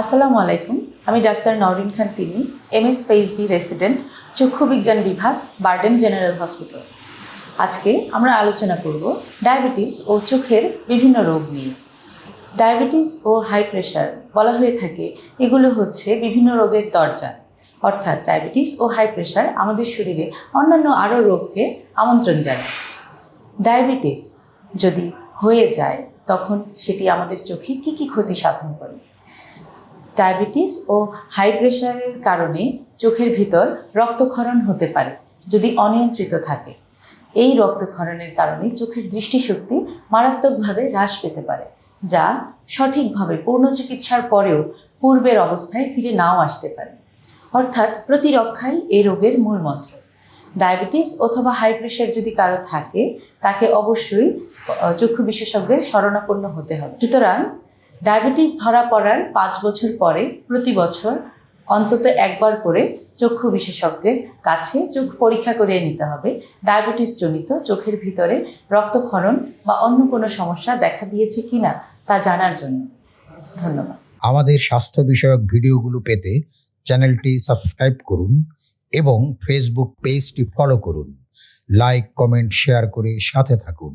আসসালামু আলাইকুম, আমি ডাক্তার নরিন খান তিনি, M S pace B resident, চক্ষু বিজ্ঞান বিভাগ, বার্ডেন জেনারেল হসপিটাল। আজকে আমরা আলোচনা করব ডায়াবেটিস ও চোখের বিভিন্ন রোগ নিয়ে। ডায়াবেটিস ও হাই প্রেশার বলা হয়ে থাকে, এগুলো হচ্ছে বিভিন্ন রোগের দরজা। অর্থাৎ ডায়াবেটিস ও হাই প্রেশার আমাদের শরীরে অন্যান্য আরও রোগকে আমন্ত্রণ জানায়। ডায়াবেটিস যদি হয়ে যায়, তখন সেটি আমাদের চোখে কী কী ক্ষতি সাধন করে? ডায়াবেটিস ও হাই প্রেশারের কারণে চোখের ভিতর রক্তক্ষরণ হতে পারে, যদি অনিয়ন্ত্রিত থাকে। এই রক্তক্ষরণের কারণে চোখের দৃষ্টিশক্তি মারাত্মকভাবে হ্রাস পেতে পারে, যা সঠিকভাবে পূর্ণ চিকিৎসার পরেও পূর্বের অবস্থায় ফিরে নাও আসতে পারে। অর্থাৎ প্রতিরক্ষাই এই রোগের মূল মন্ত্র। ডায়াবেটিস অথবা হাই প্রেশার যদি কারও থাকে, তাকে অবশ্যই চক্ষু বিশেষজ্ঞের শরণাপন্ন হতে হবে। সুতরাং ডায়াবেটিস ধরা পড়ার পাঁচ বছর পরে প্রতি বছর অন্তত একবার করে চক্ষু বিশেষজ্ঞের কাছে চোখ পরীক্ষা করিয়ে নিতে হবে। ডায়াবেটিস জনিত চোখের ভিতরে রক্তক্ষরণ বা অন্য কোনো সমস্যা দেখা দিয়েছে কিনা তা জানার জন্য ধন্যবাদ। আমাদের স্বাস্থ্য বিষয়ক ভিডিওগুলো পেতে চ্যানেলটি সাবস্ক্রাইব করুন এবং ফেসবুক পেজটি ফলো করুন। লাইক, কমেন্ট, শেয়ার করে সাথে থাকুন।